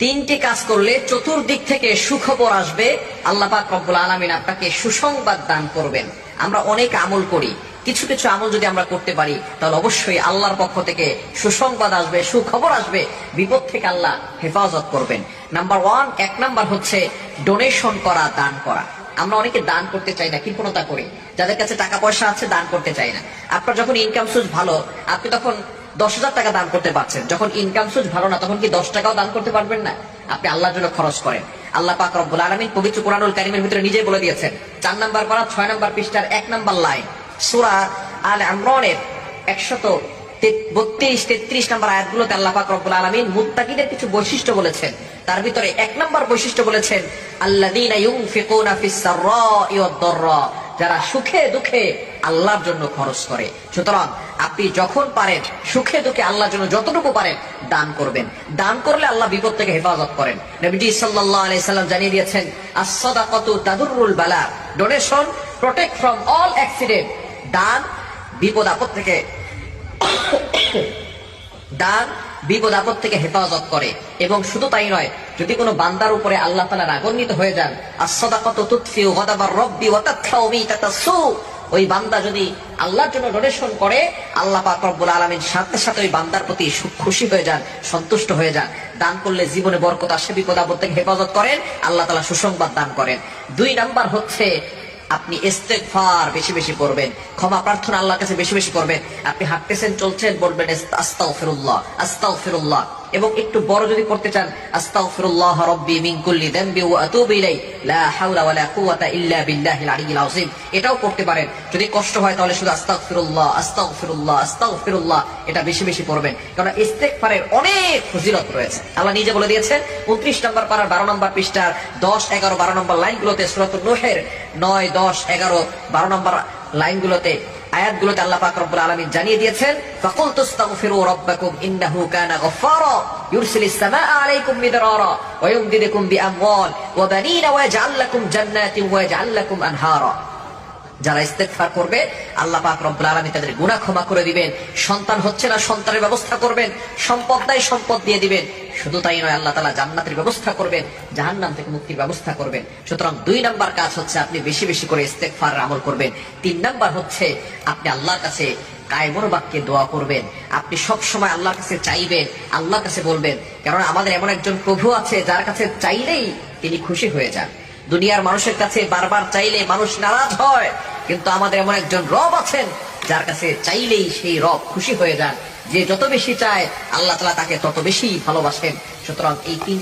তিনটি কাজ করলে চতুর্দিক থেকে সুখবর আসবে। আল্লাহ পাক আলমিন আপনাকে সুসংবাদ দান করবেন। আমরা অনেক আমল করি। কিছু কিছু আমল যদি আমরা করতে পারি, তাহলে অবশ্যই আল্লাহর পক্ষ থেকে সুসংবাদ আসবে, সুখবর আসবে। বিপদ থেকে আল্লাহ হেফাজত করবেন। নাম্বার ওয়ান, এক নাম্বার হচ্ছে ডোনেশন করা, দান করা। আমরা অনেকে দান করতে চাই না, কৃপণতা করি। যাদের কাছে টাকা পয়সা আছে, দান করতে চাই না। আপনার যখন ইনকাম সোর্স ভালো, আপনি তখন দশ হাজার টাকা দান করতে পারছেন। যখন ইনকাম সোর্স ভালো না, তখন কি দশ টাকাও দান করতে পারবেন না? আপনি আল্লাহর জন্য খরচ করেন। আল্লাহ পাক রব্বুল আলমিন পবিত্র কোরআনুল কারিমের ভিতরে নিজেই বলে দিয়েছেন, চার নাম্বার পারা, ছয় নাম্বার পৃষ্ঠার এক নাম্বার লাইন। সুরা আল আমরনের একশত বত্রিশ, তেত্রিশ নাম্বার আয়াতগুলোতে আল্লাহ পাক রব্বুল আলমিন মুত্তাকিদের কিছু বৈশিষ্ট্য বলেছেন। তার ভিতরে এক নাম্বার বৈশিষ্ট্য বলেছেন, আল্লাযীনা যারা সুখে দুঃখে আল্লাহর জন্য খরচ করে। সুতরাং আপনি যখন পারেন, সুখে দুঃখে আল্লাহর জন্য যতটুকু পারেন, দান করবেন। দান করলে আল্লাহ বিপদ থেকে হেফাজত করেন। নবীজি সাল্লাল্লাহু আলাইহি সাল্লাম জানিয়ে দিয়েছেন, আস-সাদাকাতু তাদুররুল বালা। Donation, protect from all accident. দান বিপদ আপদ থেকে, দান বিপদ আপদ থেকে হেফাজত করে। এবং শুধু তাই নয়, যদি কোনো বান্দার উপরে আল্লাহ তালা রাগান্বিত হয়ে যান ওই বান্দা যদি আল্লাহর জন্য ডোনেশন করে, আল্লাহ পাক রব্বুল আলামিন সাথে সাথে ওই বান্দার প্রতি খুশি হয়ে যান, সন্তুষ্ট হয়ে যান। দান করলে জীবনে বরকত আসে, বিপদ আপদ থেকে হেফাজত করেন, আল্লাহ তালা সুসংবাদ দান করেন। দুই নাম্বার হচ্ছে আপনি ফার বেশি বেশি করবেন ক্ষমা প্রার্থনা আল্লাহর কাছে বেশি বেশি করবেন আপনি হাঁটতেছেন, চলছেন, বলবেন, আস্তাগফিরুল্লাহ আস্তাগফিরুল্লাহ। এবং একটু বড় যদি করতে চান, আস্তাগফিরুল্লাহ রাব্বি মিন কুল্লি ওয়া আতুবু ইলাই লা হাওলা ওয়ালা কুওয়াতা ইল্লা বিল্লাহিল আলিয়্যিল আযীম। এটাও করতে পারেন। যদি কষ্ট হয় তাহলে শুধু আস্তাগফিরুল্লাহ আস্তাগফিরুল্লাহ আস্তাগফিরুল্লাহ। এটা বেশি বেশি করবেন কারণ ইস্তেগফারের অনেক ফজিলত রয়েছে। আল্লাহ নিজে বলে দিয়েছেন 29 নম্বর পারার 12 নম্বর পৃষ্ঠার 10 11 12 নম্বর লাইনগুলোতে সূরাতুন নূহের 9 10 11 12 নম্বর লাইনগুলোতে আয়াতগুলোতে আল্লাহ পাক রব্বুল আলামিন জানিয়ে দিয়েছেন ফাকুল তাস্তাগফিরু রাব্বাকুম ইন্নাহু কানা গফফারা ইউরসিলিস সামাআ আলাইকুম মিদরারা ওয়া ইউমদিদুকুম বিআমওয়াল ওয়া বানিনা ওয়া ইয়াজআল লাকুম জান্নাতিন ওয়া ইয়াজআল লাকুম আনহারা। যারা ইস্তেগফার করবে, আল্লাহ পাক রব্বুল আলামিন তাদের গুনাহ ক্ষমা করে দিবেন। সন্তান হচ্ছে না, সন্তানের ব্যবস্থা করবেন। সম্পদ দেয় সম্পদ দিয়ে দিবেন। শুধু তাই নয়, আল্লাহ তাআলা জান্নাতের ব্যবস্থা করবেন, জাহান্নাম থেকে মুক্তির ব্যবস্থা করবেন। সুতরাং দুই নাম্বার কাজ হচ্ছে আপনি বেশি বেশি করে ইস্তেগফার আমল করবেন। তিন নাম্বার হচ্ছে আপনি আল্লাহর কাছে কায়মর বাক্যে দোয়া করবেন। আপনি সব সময় আল্লাহর কাছে চাইবেন, আল্লাহর কাছে বলবেন। কারণ আমাদের এমন একজন প্রভু আছে, যার কাছে চাইলেই তিনি খুশি হয়ে যান। দুনিয়ার মানুষের কাছে বারবার চাইলে মানুষ নারাজ হয়, কিন্তু আমাদের এমন একজন রব আছেন যার কাছে চাইলেই সেই রব খুশি হয়ে যান। যে যত বেশি চায়, আল্লাহ তালা তাকে তত বেশি ভালোবাসেন। সুতরাং এই তিনটি